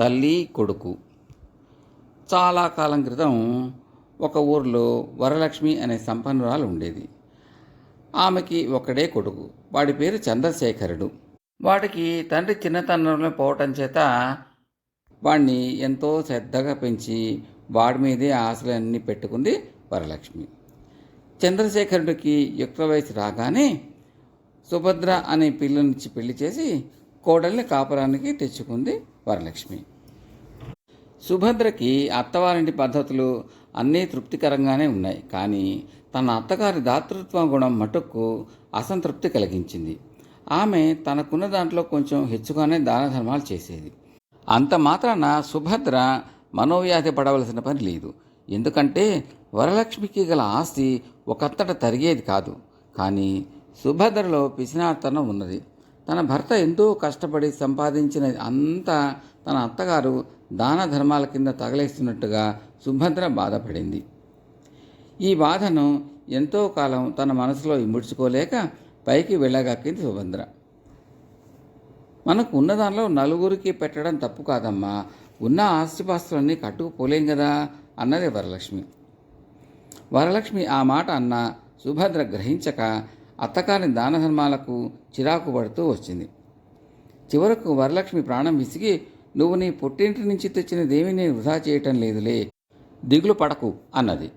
తల్లి కొడుకు. చాలా కాలం క్రితం ఒక ఊరిలో వరలక్ష్మి అనే సంపన్నురాలు ఉండేది. ఆమెకి ఒకడే కొడుకు. వాడి పేరు చంద్రశేఖరుడు. వాడికి తండ్రి చిన్నతనంలో పోవటం చేత వాడిని ఎంతో శ్రద్ధగా పెంచి వాడి మీదే ఆశలన్నీ పెట్టుకుంది వరలక్ష్మి. చంద్రశేఖరుడికి యుక్త వయసు రాగానే సుభద్ర అనే పిల్లనిచ్చి పెళ్ళి చేసి కోడల్ని కాపురానికి తెచ్చుకుంది వరలక్ష్మి. సుభద్రకి అత్తవారింటి పద్ధతులు అన్నీ తృప్తికరంగానే ఉన్నాయి. కానీ తన అత్తగారి దాతృత్వ గుణం మటుకు అసంతృప్తి కలిగించింది. ఆమె తనకున్న దాంట్లో కొంచెం హెచ్చుగానే దాన ధర్మాలు చేసేది. అంత మాత్రాన సుభద్ర మనోవ్యాధి పడవలసిన పని లేదు. ఎందుకంటే వరలక్ష్మికి గల ఆస్తి ఒకత్తట తరిగేది కాదు. కానీ సుభద్రలో పిసినార్తనం ఉన్నది. తన భర్త ఎంతో కష్టపడి సంపాదించిన అంతా తన అత్తగారు దాన ధర్మాల కింద తగలేస్తున్నట్టుగా సుభద్ర బాధపడింది. ఈ బాధను ఎంతో కాలం తన మనసులో ఇముడ్చుకోలేక పైకి వెళ్ళగక్కింది సుభద్ర. మనకు ఉన్న దానిలో నలుగురికి పెట్టడం తప్పు కాదమ్మా. ఉన్న ఆస్తిపాస్తులన్నీ కట్టుకుపోలేం కదా అన్నది వరలక్ష్మి. వరలక్ష్మి ఆ మాట అన్న సుభద్ర గ్రహించక అత్తగారి దాన ధర్మాలకు చిరాకు పడుతూ వచ్చింది. చివరకు వరలక్ష్మి ప్రాణం విసిగి నువ్వు నీ పుట్టింటి నుంచి తెచ్చినదేమీ నేను వృధా చేయటం లేదులే దిగులు పడకు అన్నది.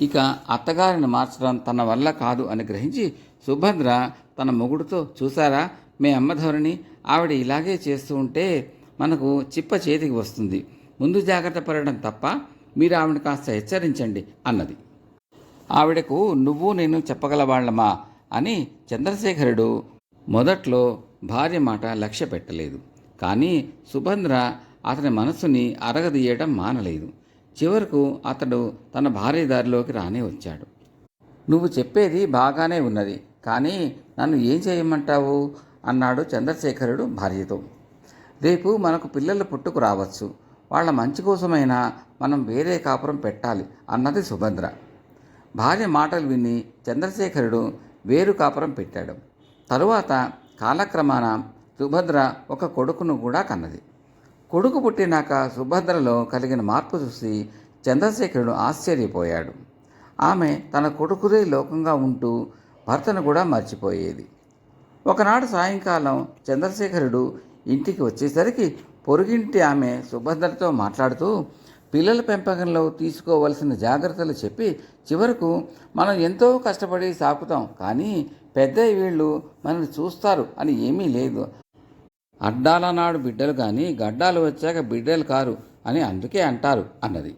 ఇక అత్తగారిని మార్చడం తన వల్ల కాదు అని గ్రహించి సుభద్ర తన మొగుడుతో చూసారా మీ అమ్మ ధోరణి ఆవిడ ఇలాగే చేస్తూ ఉంటే మనకు చిప్ప చేతికి వస్తుంది. ముందు జాగ్రత్త పడడం తప్ప మీరు ఆవిడ కాస్త హెచ్చరించండి అన్నది. ఆవిడకు నువ్వు నేను చెప్పగలవాళ్ళమా అని చంద్రశేఖరుడు మొదట్లో భార్య మాట లక్ష్య పెట్టలేదు. కానీ సుభద్ర అతని మనసుని అరగదీయడం మానలేదు. చివరకు అతడు తన భార్య దారిలోకి రానే వచ్చాడు. నువ్వు చెప్పేది బాగానే ఉన్నది కానీ నన్ను ఏం చేయమంటావు? అన్నాడు చంద్రశేఖరుడు భార్యతో. రేపు మనకు పిల్లలు పుట్టుకు రావచ్చు. వాళ్ళ మంచి కోసమైనా మనం వేరే కాపురం పెట్టాలి అన్నది సుభద్ర. భార్య మాటలు విని చంద్రశేఖరుడు వేరు కాపురం పెట్టాడు. తరువాత కాలక్రమాన సుభద్ర ఒక కొడుకును కూడా కన్నది. కొడుకు పుట్టినాక సుభద్రలో కలిగిన మార్పు చూసి చంద్రశేఖరుడు ఆశ్చర్యపోయాడు. ఆమె తన కొడుకుదే లోకంగా ఉంటూ భర్తను కూడా మర్చిపోయేది. ఒకనాడు సాయంకాలం చంద్రశేఖరుడు ఇంటికి వచ్చేసరికి పొరుగింటి ఆమె సుభద్రతో మాట్లాడుతూ పిల్లల పెంపకంలో తీసుకోవలసిన జాగ్రత్తలు చెప్పి చివరకు మనం ఎంతో కష్టపడి సాకుతాం కానీ పెద్ద వీళ్ళు మనల్ని చూస్తారు అని ఏమీ లేదు. అడ్డాల నాడు బిడ్డలు కానీ గడ్డాలు వచ్చాక బిడ్డలు కారు అని అందుకే అంటారు అన్నది.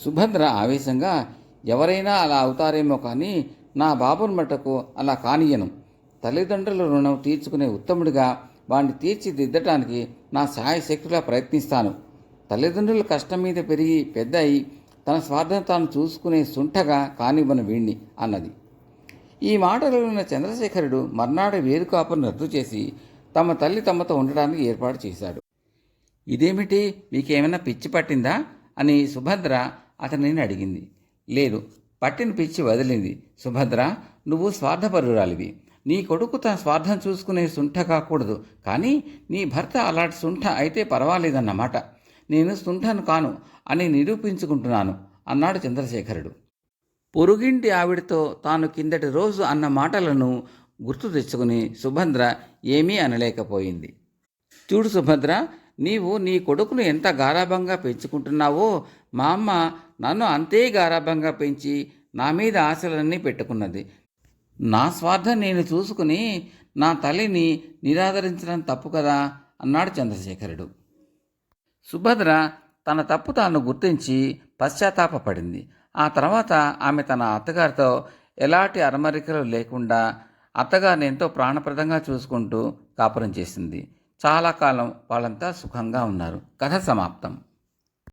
సుభద్ర ఆవేశంగా ఎవరైనా అలా అవుతారేమో కానీ నా బాబుని మటుకు అలా కానియను తల్లిదండ్రుల రుణం తీర్చుకునే ఉత్తముడిగా వాడిని తీర్చిదిద్దటానికి నా సహాయశక్తిగా ప్రయత్నిస్తాను. తల్లిదండ్రుల కష్టం మీద పెరిగి పెద్ద అయి తన స్వార్థం తాను చూసుకునే సుంఠగా కానివ్వను వీణ్ణి అన్నది. ఈ మాటలు విన్న చంద్రశేఖరుడు మర్నాడు వేరుకాపును రద్దు చేసి తమ తల్లి తమతో ఉండడానికి ఏర్పాటు చేశాడు. ఇదేమిటి? మీకేమైనా పిచ్చి పట్టిందా? అని సుభద్ర అతనిని అడిగింది. లేదు పట్టిన పిచ్చి వదిలింది. సుభద్ర నువ్వు స్వార్థపరురాలివి. నీ కొడుకు తన స్వార్థం చూసుకునే సుంఠ కాకూడదు కానీ నీ భర్త అలాంటి సుంఠ అయితే పర్వాలేదన్నమాట. నేను సుంఠను కాను అని నిరూపించుకుంటున్నాను అన్నాడు చంద్రశేఖరుడు. పొరుగింటి ఆవిడతో తాను కిందటి రోజు అన్న మాటలను గుర్తు తెచ్చుకుని సుభద్ర ఏమీ అనలేకపోయింది. చూడు సుభద్ర నీవు నీ కొడుకును ఎంత గారాభంగా పెంచుకుంటున్నావో మా అమ్మ నన్ను అంతే గారాభంగా పెంచి నా మీద ఆశలన్నీ పెట్టుకున్నది. నా స్వార్థం నేను చూసుకుని నా తల్లిని నిరాదరించడం తప్పు కదా అన్నాడు చంద్రశేఖరుడు. సుభద్ర తన తప్పు తాను గుర్తించి పశ్చాత్తాపడింది ఆ తర్వాత ఆమె తన అత్తగారితో ఎలాంటి అరమరికలు లేకుండా అత్తగారిని ఎంతో ప్రాణప్రదంగా చూసుకుంటూ కాపురం చేసింది. చాలా కాలం వాళ్ళంతా సుఖంగా ఉన్నారు. కథ సమాప్తం.